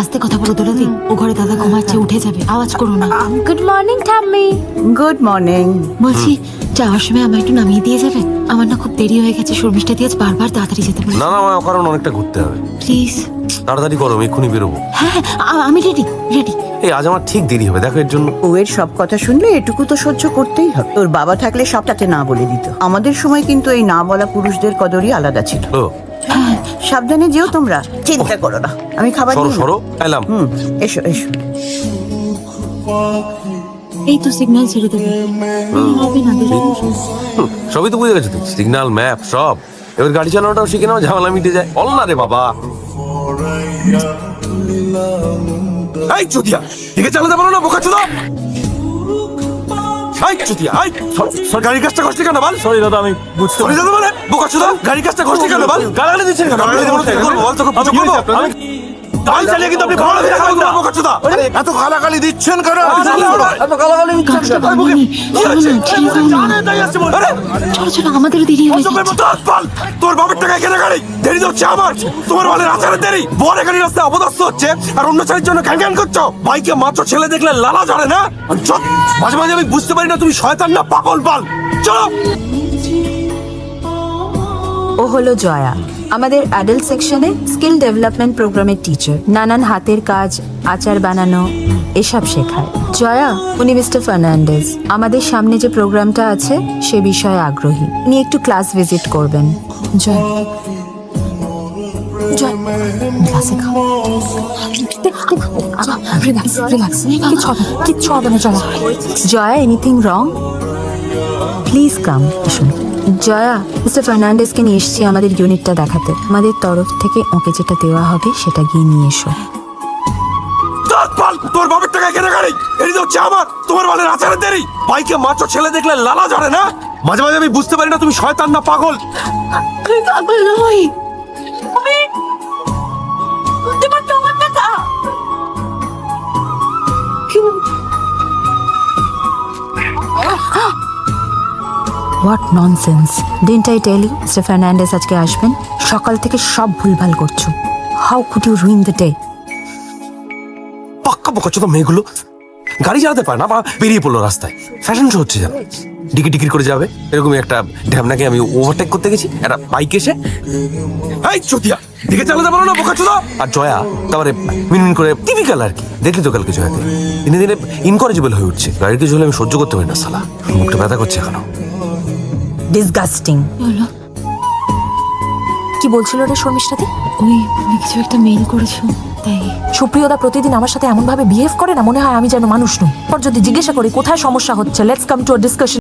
আস্তে কথা বলো দোলাদি ও ঘরে দাদা ঘুমাচ্ছে উঠে যাবে। আওয়াজ করো না। গুড মর্নিং ঠাম্মি। গুড মর্নিং বলছি যাওয়ার সময় আমায় একটু নামিয়ে দিয়ে যাবেন আমার না খুব দেরি হয়ে গেছে শর্মিষ্ঠা দিয়ে আজ বারবার তাড়াতাড়ি যেতে বলে না না আমার কারণ অনেকটা ঘুরতে হবে। প্লিজ তাড়াতাড়ি করো আমি এক্ষুনি বেরোবো। হ্যাঁ হ্যাঁ, আমি রেডি রেডি এই আজ আমার ঠিক দেরি হবে দেখো এর জন্য। ও এর সব কথা শুনলে এটুকু তো সহ্য করতেই হবে। তোর বাবা থাকলে সবটাতে না বলে দিত। আমাদের সময় কিন্তু এই না বলা পুরুষদের কদরই আলাদা ছিল। ও সাবধানে যেও তোমরা চিন্তা করো না। আমি খাবার সরো সরো এলাম। হুম এসো এসো। এই তো সিগন্যাল ছেড়ে দেবে। হবে না সবই তো বুঝে গেছো তুই সিগন্যাল ম্যাপ সব। এবার গাড়ি চালানোটাও শিখে নাও ঝামেলা মিটে যায়। বল না রে বাবা। এই চুতিয়া দিকে চালাতে পারো না বোকা চুদা এই সর- সর গাড়ির কাজটা করছি কেন বল? সরি দাদা আমি বুঝতে সরি দাদা মানে? বোকা চুদা? গাড়ির কাজটা করছি কেন বল? গালাগালি দিচ্ছেন কেন? আমি? বল তোকে আমি গাড়ি চালিয়ে কিন্তু আপনি ভালো খাবেন না। এত গালাগালি দিচ্ছেন কেন? এত গালাগালি দিচ্ছেন কেন? চলো বল। চলো আমাদেরও দেরি হয়ে তোর বাপের টাকায় কেনা গাড়ি দেরি হচ্ছে আমার। তোমার বালের আচারের দেরি। বর এখানে রাস্তায় অপদস্থ হচ্ছে আর অন্য ছেলের জন্য ক্যান ক্যান করছ। বাইকে মাত্র ছেলে দেখলে লালা ঝরে না? মাঝে মাঝে আমি বুঝতে পারি না তুমি শয়তান না পাগল পাল চলো। ও হলো জয়া, আমাদের অ্যাডাল্ট সেকশনে স্কিল ডেভেলপমেন্ট প্রোগ্রামের টিচার নানান হাতের কাজ, আচার বানানো, এসব শেখায়। জয়া, উনি মিস্টার ফার্নান্ডেজ আমাদের সামনে যে প্রোগ্রামটা আছে, সে বিষয়ে আগ্রহী। উনি একটু ক্লাস ভিজিট করবেন। জয়। এনিথিং রং প্লিজ কাম আসুন জয়া মিস্টার ফার্নান্ডেসকে নিয়ে এসেছি আমাদের ইউনিটটা দেখাতে। আমাদের তরফ থেকে ওকে যেটা দেওয়া হবে সেটা গিয়ে নিয়ে এসো। তোর বাবার টাকা কেনা গাড়ি তো হচ্ছে আমার! তোমার বালের আচারের দেরি! বাইকে মাছ ছেলে দেখলে লালা ঝরে না? মাঝে মাঝে আমি বুঝতে পারি না তুমি শয়তান না পাগল। আমি পাগল নই। What nonsense didn't I tell mister Fernandes আজকে আসবেন। সকাল থেকে সব ভুলভাল করছ। How could you ruin the day পাক্কা বোকা তো মেয়েগুলো। গাড়ি চালাতে পারে না, বা বেরিয়ে পড়ল রাস্তায়। ফ্যাশন শো হচ্ছে যেন। ডিকি ডিকির করে যাবে। এরকমই একটা ঢ্যামনাকে আমি ওভারটেক করতে গেছি। একটা বাইক এসে। এই চুতিয়া দিকে চালাতে পারো না বোকা আর জয়া, তারপরে মিনমিন করে টিপিক্যাল আর কি। দেখলি তো কালকে জয়াকে। দিনে দিনে ইনকরেজেবল হয়ে উঠছে। গাড়িতে চলে আমি সহ্য করতে পারি না সালা মুখটা ব্যথা করছে এখনও। ডিসগাস্টিং বলো কি বলছিল রে শর্মিষ্ঠাদি? ওই তুমি কিছু একটা মেইল করেছ তাই। সুপ্রিয়দা প্রতিদিন আমার সাথে এমন ভাবে বিহেভ করে না মনে হয় আমি যেন মানুষ নই। পর যদি জিজ্ঞাসা করি কোথায় সমস্যা হচ্ছে লেটস কাম টু ডিসকাশন